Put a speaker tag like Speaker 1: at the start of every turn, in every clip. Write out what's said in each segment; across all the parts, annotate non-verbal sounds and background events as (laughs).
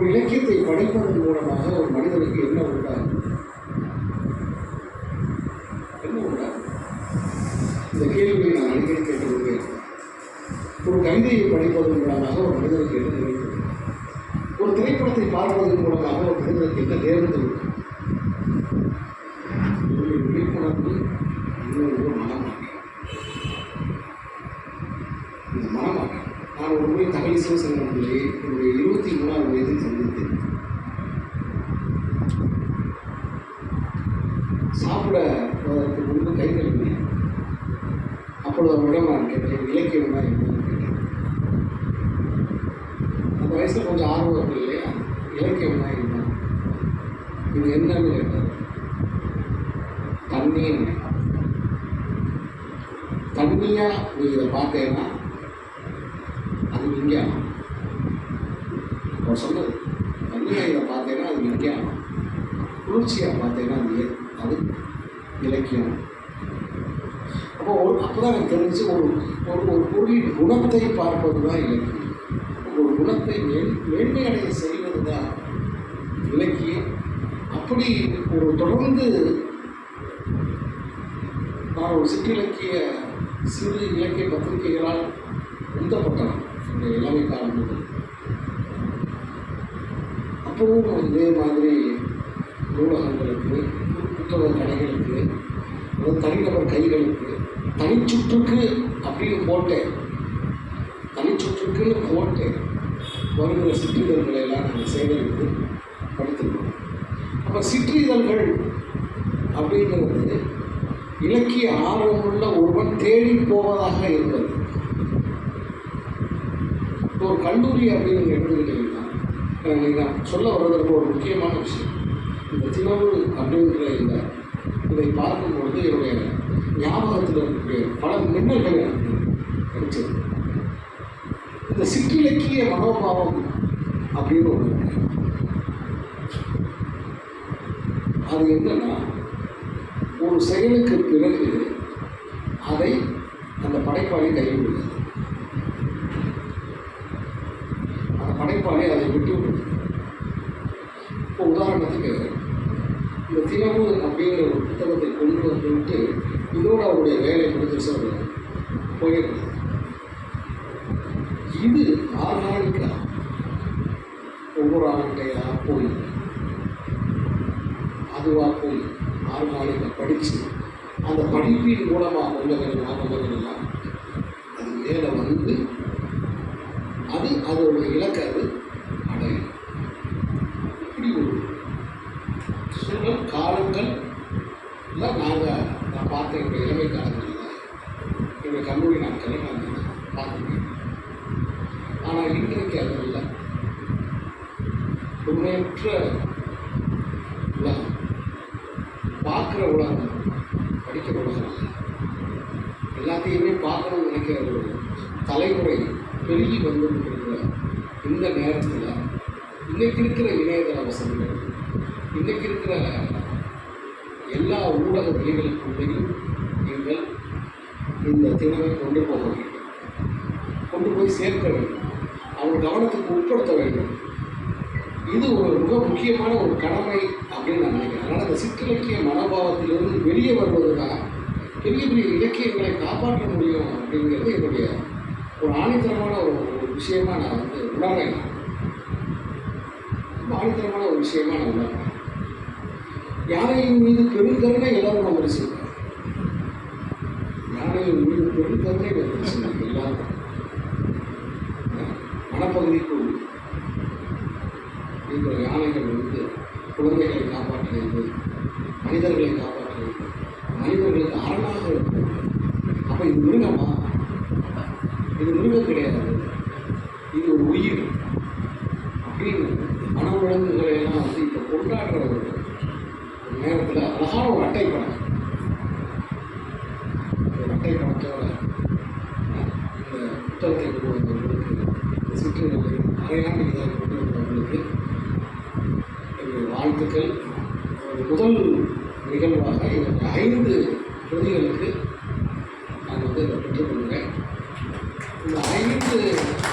Speaker 1: ஒரு இலக்கியத்தை படிப்பதன் மூலமாக ஒரு மனிதனுக்கு என்ன உண்டாகும் என்ன உண்டாகும் இந்த கேள்வியை நான் அடிக்கடி கேட்டுக்கொண்டே ஒரு கவிதையை படிப்பதன் மூலமாக ஒரு மனிதனுக்கு என்ன நினைக்கிறது ஒரு திரைப்படத்தை பார்ப்பதன் மூலமாக ஒரு மனிதனுக்கு என்ன நேர்ந்து விழிப்புணர்வு இன்னொரு மனமாற்றம். இந்த மனமாற்றம் நான் ஒரு முறை தமிழ் சிவசங்கரங்களை என்னுடைய இருபத்தி மூணாவது வயதில் சந்தித்தேன். சாப்பிட போவதற்கு முன்பு கை கழுவினேன். அப்பொழுது அவரிடம் நான் கேட்டேன் இலக்கியம்னா என்னன்னு கேட்டேன். அந்த வயசில் கொஞ்சம் ஆர்வம் இருக்கு இல்லையா? இலக்கியம்னா என்ன இது என்னன்னு கேட்டார். தண்ணீர் தண்ணியாக நீ இதை பார்த்தேன்னா விஞ்ஞானம் அவர் சொன்னது தண்ணியா பார்த்தேன்னா அது விஞ்ஞானம் குளிர்ச்சியாக பார்த்தேன்னா அது அது இலக்கியம் அப்போ ஒரு அப்போ தான் எனக்கு தெரிஞ்சு ஒரு ஒரு ஒரு பொருளின் குணத்தை பார்ப்பது தான் இலக்கியம் ஒரு குணத்தை மேல் மேன்மையடைய செய்வது தான் இலக்கியம் அப்படி ஒரு தொடர்ந்து நான் ஒரு சிற்றிலக்கிய சிறு இலக்கிய பத்திரிகைகளால் உந்தப்பட்டவன். என்னுடைய இளமை காரணம் அப்பவும் இதே மாதிரி நூலகங்களுக்கு புத்தக கடைகளுக்கு அதாவது தனிநபர் கைகளுக்கு தனிச்சுற்றுக்கு அப்படின்னு போட்டேன். தனிச்சுற்றுக்குன்னு போட்டேன். வருகிற சிற்றிதழ்களை எல்லாம் நாங்கள் சேகரித்து படித்திருக்கோம் அப்போ சிற்றிதழ்கள் அப்படிங்கிறது இலக்கிய ஆர்வமுள்ள ஒருவன் தேடி போவதாக இருந்தது. ஒரு கல்லூரி அப்படின்னு நீங்க எடுத்துக்கிட்டீங்கன்னா அஹ் சொல்ல வர்றதுக்கு ஒரு முக்கியமான விஷயம். இந்த தினவு அப்படிங்கிற இந்த இதை பார்க்கும்பொழுது என்னுடைய ஞாபகத்தில் இருக்கக்கூடிய பல மின்னல்கள் எனக்கு கிடைச்சது இந்த சிற்றிலக்கிய மனோபாவம் அப்படின்னு ஒன்று அது என்னன்னா ஒரு செயலுக்கு பிறகு அதை அந்த படைப்பாளி கைவிடுகிறது அந்த அதை விட்டு இப்போ உதாரணத்துக்கு இந்த தினமும் அப்படிங்கிற ஒரு புத்தகத்தை கொண்டு வந்துவிட்டு இதோடு அவருடைய வேலை முடிஞ்சிருச்சு அவர் போயிடுறது இது ஆர்கானிக்கா ஒவ்வொரு ஆளுடைய போய் அதுவாக போய் ஆர்கானிக்கா படித்து அந்த படிப்பின் மூலமாக உள்ளவர்கள் ஞாபகங்கள் எல்லாம் அது மேலே வந்து அது அதோட இலக்கை அது அடையும். இப்படி ஒரு சூழல் காலங்கள் நாங்கள் நான் பார்த்த என்னுடைய இளமை காலங்களில் என்னுடைய கல்லூரி நாட்களில் நான் பார்த்துருக்கேன். ஆனால் இன்றைக்கு அது இல்லை. உண்மையற்ற உலகம். பார்க்குற உலகம். படிக்கிற உலகம். எல்லாத்தையுமே பார்க்கணும்னு நினைக்கிற ஒரு தலைமுறை பெருகி வந்து இந்த நேரத்தில் இன்றைக்கு இருக்கிற இணையதள வசதிகள் இன்றைக்கு இருக்கிற எல்லா ஊடக வெளிகளுக்குள்ளேயும் நீங்கள் இந்த திறனை கொண்டு போக வேண்டும். கொண்டு போய் சேர்க்க வேண்டும். அவங்க கவனத்துக்கு உட்படுத்த வேண்டும். இது ஒரு மிக முக்கியமான ஒரு கடமை அப்படின்னு நான் நினைக்கிறேன். அதனால் அந்த சிற்றிலக்கிய மனோபாவத்திலிருந்து வெளியே வருவது தான் பெரிய பெரிய இலக்கியங்களை காப்பாற்ற முடியும் அப்படிங்கிறது என்னுடைய ஒரு ஆணித்தரமான ஒரு ஒரு விஷயமா நான் வந்து உணர்றேன். ரொம்ப ஆணித்தரமான ஒரு விஷயமா நான் உணர்றேன். யானையின் மீது பெருங்கருணை எல்லாரும் நம்ம வச்சிருக்கோம் யானையின் மீது பெருங்கருணை வச்சிருக்கோம் எல்லாரும். வனப்பகுதிக்குள் இருக்கிற யானைகள் வந்து குழந்தைகளை காப்பாற்றுகிறது மனிதர்களை காப்பாற்றுகிறது. மனிதர்களுக்கு அரணாக இருக்கும் அப்போ இது மிருகமா? இது மிருகம் கிடையாது. இது ஒரு உயிர். அப்படின்னு வனவிலங்குகளை எல்லாம் வந்து இப்போ கொண்டாடுற ஒரு நேரத்தில் அழகான ஒரு அட்டை படம். ஒரு அட்டை படத்தோட இந்த புத்தகத்தை கொண்டு வந்தவர்களுக்கு இந்த சிற்றுநிலை அரையாண்டு இதை கொண்டு வந்தவர்களுக்கு என்னுடைய வாழ்த்துக்கள். முதல் நிகழ்வாக எனக்கு ஐந்து பிரதிகளுக்கு நான் வந்து இதை பெற்றுக்கொள்கிறேன் இந்த ஐந்து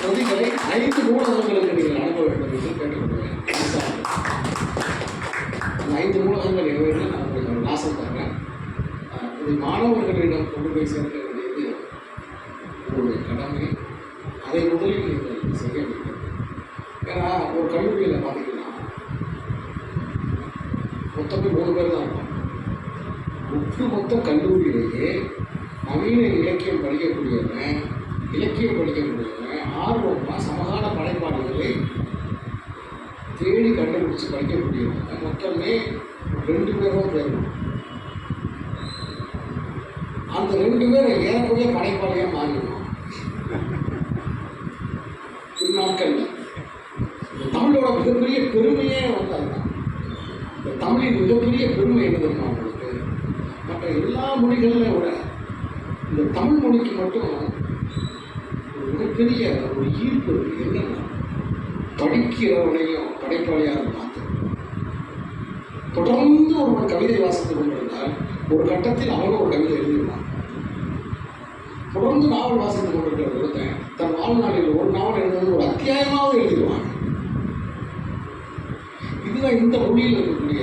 Speaker 1: பிரதிகளை ஐந்து நூலகங்களுக்கு நீங்கள் அனுப்ப வேண்டும் என்று கேட்டுக்கொள்கிறேன் அந்த ஐந்து நூலகங்கள் எவைன்னு நான் உங்களுக்கு ஒரு நாசம் தர்றேன் அஹ் இதை மாணவர்களிடம் கொண்டு போய் சேர்க்க வேண்டியது உங்களுடைய கடமை அதை முதலில் நீங்கள் செய்ய வேண்டும் ஏன்னா ஒரு கல்லூரியில் பார்த்தீங்கன்னா மொத்தமே மூணு பேர் தான் இருப்பாங்க. ஒட்டு மொத்த கல்லூரியிலேயே நவீன இலக்கியம் படிக்கக்கூடியவன் இலக்கியம் படிக்கக்கூடியவன் ஆர்வமாக சமகால படைப்பாளிகளை தேடி கண்டுபிடிச்சு படிக்கக்கூடியவங்க மொத்தமே ரெண்டு பேரும் பேர். அந்த ரெண்டு பேரும் ஏறக்குறைய படைப்பாளியாக மாறிடுவோம் பின்னாட்களில் மிகப்பெரிய பெருமையே வந்து அதுதான் இந்த தமிழின் மிகப்பெரிய பெருமை என்ன தெரியுமா உங்களுக்கு மற்ற எல்லா மொழிகளிலும் விட இந்த தமிழ் மொழிக்கு மட்டும் ஒரு மிகப்பெரிய ஒரு ஈர்ப்பு இருக்கு. என்னன்னா படிக்கிறவனையும் படைப்பாளியாக மாற்று தொடர்ந்து ஒருவன் கவிதை வாசித்து கொண்டிருந்தால் ஒரு கட்டத்தில் அவனும் ஒரு கவிதை எழுதிடுவான். தொடர்ந்து நாவல் வாசித்து கொண்டிருக்கிற ஒருத்தன் தன் வாழ்நாளில் ஒரு நாவல் எழுதுவது ஒரு அத்தியாயமாவது எழுதிடுவான். இதுதான் இந்த மொழியில் இருக்கக்கூடிய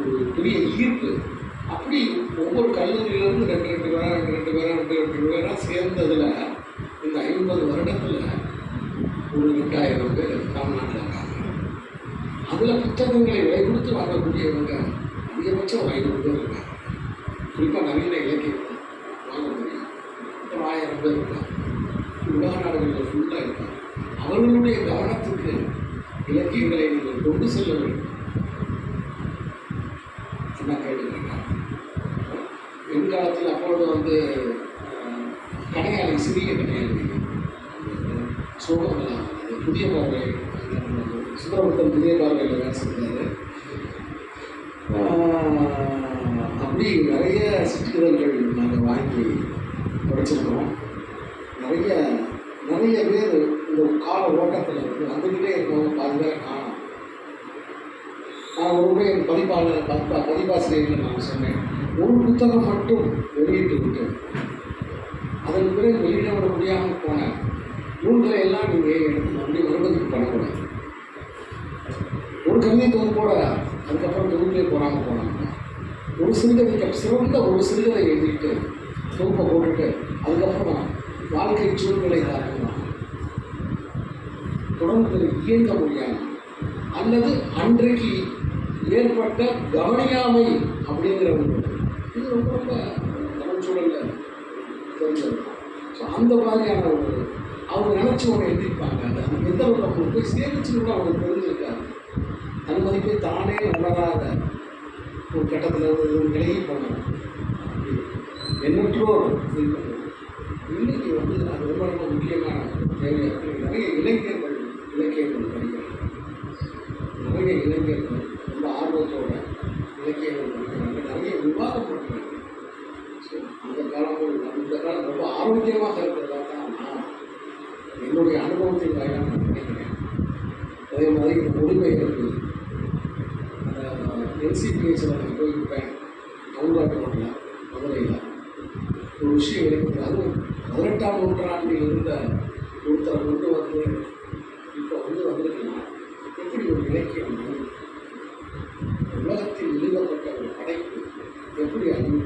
Speaker 1: ஒரு பெரிய ஈர்ப்பு. அப்படி ஒவ்வொரு கல்லூரியிலேருந்து ரெண்டு ரெண்டு பேரா ரெண்டு ரெண்டு பேரா ரெண்டு ரெண்டு பேராக சேர்ந்ததில் இந்த ஐம்பது வருடத்தில் ஒரு ரெண்டாயிரம் பேர் தமிழ்நாட்டில் இருக்காங்க. அதில் புத்தகங்களை விலை கொடுத்து வாங்கக்கூடியவங்க அதிகபட்சம் ஒரு ஐநூறு பேர் இருக்காங்க குறிப்பாக நவீன இலக்கியம் வாங்க முடியும் ஒரு ஆயிரம் பேர் இருக்காங்க உலக நாடுகளில் ஃபுல்லாக இருக்காங்க அவர்களுடைய கவனத்துக்கு இலக்கியங்களை நீங்கள் கொண்டு செல்ல வேண்டும் என்ன கேட்டுக்கிறேன் எதிர்காலத்தில் அப்பொழுது வந்து கடையாளி சிறிய கடையாளி சோழமெல்லாம் புதிய பார்வை. சுப்பிரமணியன் புதிய பார்வையில் வேலை செஞ்சார் அப்படி நிறைய சிற்றிதழ்கள் நாங்கள் வாங்கி படிச்சிருக்கோம் நிறைய நிறைய பேர் இந்த கால ஓட்டத்தில் வந்து வந்துக்கிட்டே இருக்கவங்க பாதுகாக்க காணும். நான் ஒரு முறை என் பதிப்பாளர் பதிப்பா பதிப்பாசிரியர்கள் நான் சொன்னேன். ஒரு புத்தகம் மட்டும் வெளியிட்டு விட்டு அதன் பிறகு வெளியிட விட முடியாமல் போன நூல்களை எல்லாம் நீங்கள் எடுத்து மறுபடியும் மறுபதிப்பு பண்ணக்கூடாது ஒரு கவிதை தொகுப்போட அதுக்கப்புறம் தொகுப்பிலே போகாமல் போனாங்க. ஒரு சிறுகதை சிறந்த ஒரு சிறுகதை எழுதிட்டு தொகுப்பை போட்டுட்டு அதுக்கப்புறம் வாழ்க்கை சூழ்நிலை காரணமாக தொடர்ந்து இயங்க முடியாமல் அல்லது அன்றைக்கு ஏற்பட்ட கவனியாமை அப்படிங்கிற ஒன்று இது ரொம்ப ரொம்ப தமிழ் தெரிஞ்சது. ஸோ அந்த மாதிரியான ஒரு அவங்க நினச்சி ஒன்று எழுதியிருப்பாங்க அது அந்த எந்த ஒரு அவங்களுக்கு போய் சேமிச்சு கூட அவங்க தெரிஞ்சிருக்காங்க தன் மதிப்பை தானே உணராத ஒரு கட்டத்தில் ஒரு நிலையை பண்ணணும் எண்ணற்றோர் இருக்காங்க. இன்னைக்கு வந்து அது ரொம்ப ரொம்ப முக்கியமான தேவையாக நிறைய இலக்கியங்கள் இலக்கியங்கள் படிக்கிறாங்க நிறைய இளைஞர்கள் ரொம்ப ஆர்வத்தோட இலக்கியங்கள் படிக்கிறாங்க நிறைய விவாதம் பண்ணுறாங்க ஸோ அந்த காலங்கள் ரொம்ப ஆரோக்கியமாக இருக்கிறதா தான் நான் என்னுடைய அனுபவத்தின் வாயிலாக நான் நினைக்கிறேன். அதே மாதிரி இந்த மொழிபெயர்ப்பு என்சிபிஎஸில் நான் போயிருப்பேன். தமிழ்நாட்டில் மதுரையில். ஒரு விஷயம் இருக்குது அதுவும் பதினெட்டாம் நூற்றாண்டில் இருந்த ஒருத்தரை கொண்டு வந்து இப்போ வந்து வந்திருக்குன்னா எப்படி ஒரு இலக்கியம் உலகத்தில் எழுதப்பட்ட ஒரு படைப்பு எப்படி அழிவு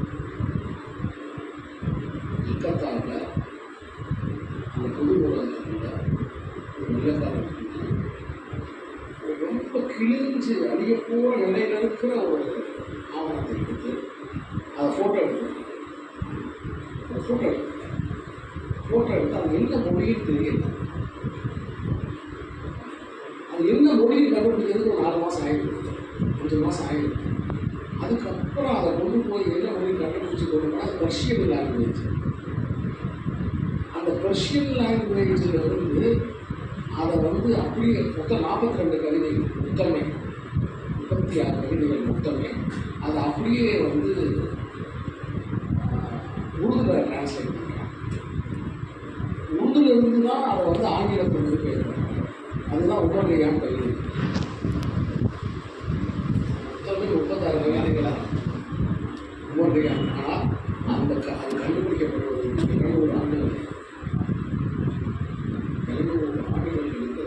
Speaker 1: இக்கத்தாவில் அந்த பொது உலகத்தில் ஒரு நிலக்காரத்தில் ரொம்ப கிழிஞ்சு அழிய நிலையில் இருக்கிற ஒரு ஆவணத்தை எடுத்து அதை ஃபோட்டோ எடுத்து ஃபோட்டோ எடுத்து ஃபோட்டோ எடுத்து அது என்ன மொழின்னு தெரியல. அது என்ன மொழியில் கண்டுபிடிக்கிறதுக்கு ஒரு நாலு மாதம் ஆகிடுது அஞ்சு மாதம் ஆகிடுது அதுக்கப்புறம் அதை கொண்டு போய் என்ன மொழியில் கண்டுபிடிச்சு கொண்டு போனால் அது பர்ஷியன் லாங்குவேஜ் அந்த பர்ஷியன் லாங்குவேஜில் இருந்து அதை வந்து அப்படியே மொத்தம் நாற்பத்தி ரெண்டு கவிதை மொத்தமே இருபத்தி ஆறு கவிதைகள் மொத்தமே அது அப்படியே வந்து உருதுல டிரான்ஸ்லேட் பண்ணுறாங்க உருதுல இருந்து தான் அதை வந்து ஆங்கிலத்தில் மொழிபெயர்க்கிறாங்க அதுதான் உடனடியான கல்வி மொத்தமே முப்பத்தாறு கவிதைகளா உடனடியான ஆனால் அந்த க அது கண்டுபிடிக்கப்படுவது இருநூறு ஆண்டுகள். இருநூறு ஆண்டுகள் கழித்து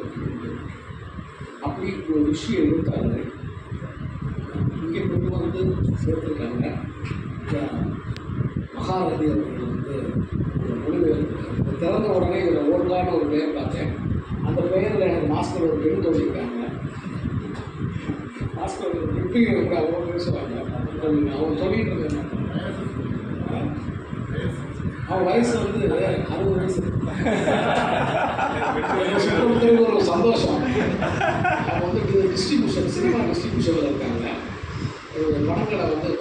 Speaker 1: அப்படி ஒரு விஷயம் இருக்காது வந்து சேர்த்துருக்காங்க. மகாரதி அவர்கள் வந்து இந்த திறந்த உடனே இதில் ஓர்கான ஒரு பெயர் பார்த்தேன். அந்த பெயரில் எனக்கு மாஸ்டர் ஒரு பெண் தோழிருக்காங்க மாஸ்டர் ஒரு பிப்பிங்க கூட அவங்க பேசுவாங்க? அவங்க சொல்லிட்டு இருக்காங்க அவன் வயசு வந்து அறுபது வயசு. (laughs) எனக்கு ஒரு சந்தோஷம். அவங்க வந்து டிஸ்ட்ரிபியூஷன் சினிமா டிஸ்ட்ரிபியூஷனில் இருக்காங்க. படங்களை வந்து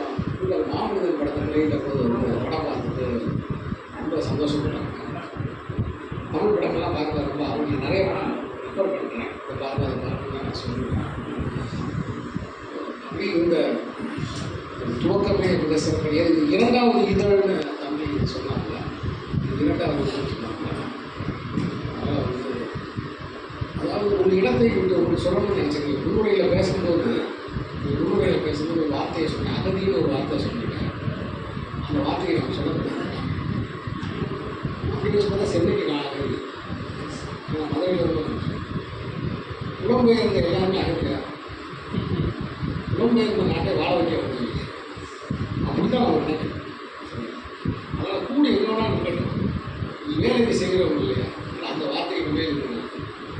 Speaker 1: நான் மாமனிதன் படத்தை வெளியிட்ட போது வந்து படம் பார்த்துட்டு ரொம்ப சந்தோஷப்பட்டாங்க தமிழ் படங்கள்லாம் பார்க்க ரொம்ப அவங்க நிறைய படம் ரெஃபர் பண்ணுறேன் இந்த பாருங்க அதை நான் சொல்லுவேன் அப்படி இந்த துவக்கமே மிக சிறப்பு இது இரண்டாவது இதழ்னு தம்பி சொன்னாங்க இரண்டாவது சொன்னாங்க அதாவது ஒரு இடத்தை இந்த ஒரு சொல்லணும்னு நினச்சிருக்கேன் முன்னுரையில் பேசும்போது பேசும்போது ஒரு வார்த்தையை சொன்னேன். அகதின்னு ஒரு வார்த்தை சொன்னீங்க அந்த வார்த்தையை நான் சொல்ல முடியாது அப்படி பேசும்போது சென்னைக்கு நான் அகதி நான் மதுரையில் வந்து புலம்பெயர்ந்த எல்லாருமே அகதியா புலம்பெயர்ந்த நாட்டை வாழ வைக்க முடியும் அப்படித்தான் நான் நினைக்கிறேன் அதனால் கூடி எவ்வளோனா இருக்கட்டும் நீ வேலைக்கு செய்கிறவங்க இல்லையா? அந்த வார்த்தையை உண்மையில்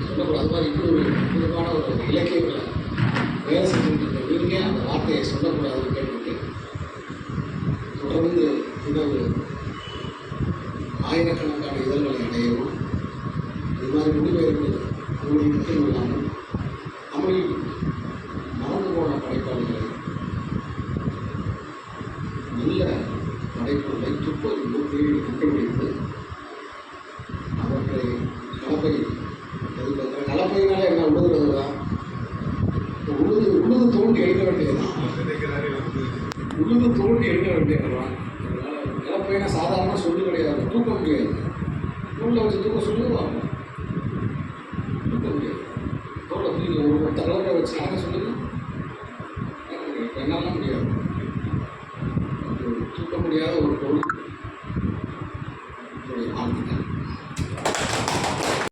Speaker 1: சொல்லக்கூடாது. அது மாதிரி இன்னொரு ஒரு ஒரு இலக்கியங்களை வேலை செஞ்சுட்டு வார்த்தையை சொல்லக்கூடாதுன்னு கேட்டுட்டு தொடர்ந்து இன்னொரு ஆயிரக்கணக்கான இதழ்களை அடையவும் இது மாதிரி முடிவு ஏற்படுது உங்களுக்கு மட்டும் இல்லாமல் தமிழில் வேண்டியதுதான் வந்து தோண்டி எழுத வேண்டியதுதான். அதனால் கலப்பைனா சாதாரண சொல்லு கிடையாது. தூக்கம் கிடையாது உள்ள வச்சு தூக்கம் சொல்லுவாங்க